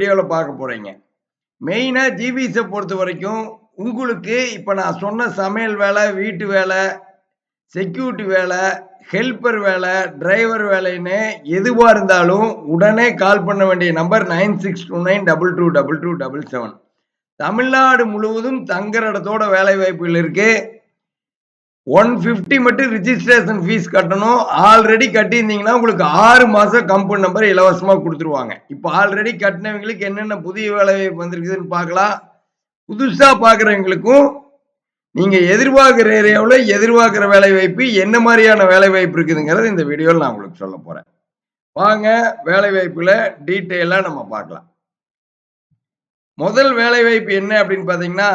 வீடியோவில் பார்க்க போகிறீங்க மெயினாக ஜிபிஎஸை பொறுத்த வரைக்கும் உங்களுக்கு இப்போ நான் சொன்ன சமையல் வேலை வீட்டு வேலை செக்யூரிட்டி வேலை ஹெல்ப்பர் வேலை டிரைவர் வேலைன்னு எதுவாக இருந்தாலும் உடனே கால் பண்ண வேண்டிய number nine six two nine double two double two double seven Tamil Nadu முழுவதும் தங்குற இடத்தோட வேலை வாய்ப்புகள் இருக்குது ஒன் ஃபிஃப்டி மட்டும் ரிஜிஸ்ட்ரேஷன் ஃபீஸ் கட்டணும். ஆல்ரெடி கட்டியிருந்தீங்கன்னா உங்களுக்கு ஆறு மாதம் கம்பெனி நம்பர் இலவசமாக கொடுத்துருவாங்க. இப்போ ஆல்ரெடி கட்டினவங்களுக்கு என்னென்ன புதிய வேலை வந்திருக்குதுன்னு பார்க்கலாம். புதுசாக பார்க்குறவங்களுக்கும் நீங்கள் எதிர்பார்க்குற ஏரியாவில் எதிர்பார்க்குற வேலை வாய்ப்பு என்ன மாதிரியான வேலை வாய்ப்பு இருக்குதுங்கிறது இந்த வீடியோவில் நான் உங்களுக்கு சொல்ல போகிறேன் வாங்க வேலை வாய்ப்பில் டீட்டெயிலாக நம்ம பார்க்கலாம். முதல் வேலை வாய்ப்பு என்ன அப்படின்னு பார்த்தீங்கன்னா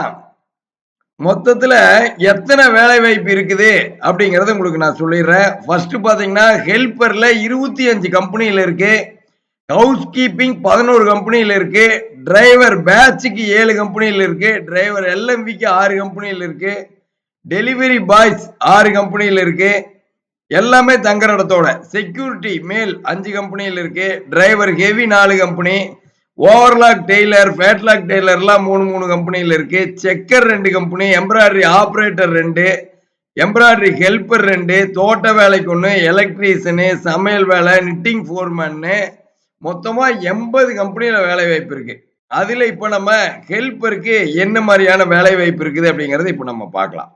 மொத்தத்தில் எத்தனை வேலை வாய்ப்பு இருக்குது அப்படிங்கிறத உங்களுக்கு நான் சொல்லிடுறேன். ஃபர்ஸ்ட் பார்த்தீங்கன்னா ஹெல்பரில் இருபத்தி அஞ்சு கம்பெனியில் இருக்கு. ஹவுஸ் கீப்பிங் பதினோரு கம்பெனியில் இருக்கு. டிரைவர் பேட்சுக்கு ஏழு கம்பெனியில் இருக்கு. டிரைவர் எல்எம்பிக்கு ஆறு கம்பெனியில் இருக்கு. டெலிவரி பாய்ஸ் ஆறு கம்பெனியில் இருக்கு. எல்லாமே தங்குற இடத்தோட. செக்யூரிட்டி மேல் அஞ்சு கம்பெனியில் இருக்கு. டிரைவர் ஹெவி நாலு கம்பெனி ஓவர்லாக் டெய்லர் ஃபேட்லாக் டெய்லர்லாம் மூணு மூணு கம்பெனியில் இருக்கு. செக்கர் ரெண்டு கம்பெனி எம்ப்ராய்டரி ஆப்ரேட்டர் ரெண்டு எம்ப்ராய்டரி ஹெல்ப்பர் ரெண்டு தோட்ட வேலைக்கு ஒன்று எலக்ட்ரீஷனு சமையல் வேலை நிட்டிங் ஃபோர்மேன்னு மொத்தமாக எண்பது கம்பெனியில் வேலை வாய்ப்பு இருக்குது அதில் இப்போ நம்ம ஹெல்ப்பருக்கு என்ன மாதிரியான வேலை வாய்ப்பு இருக்குது அப்படிங்கிறத இப்போ நம்ம பார்க்கலாம்.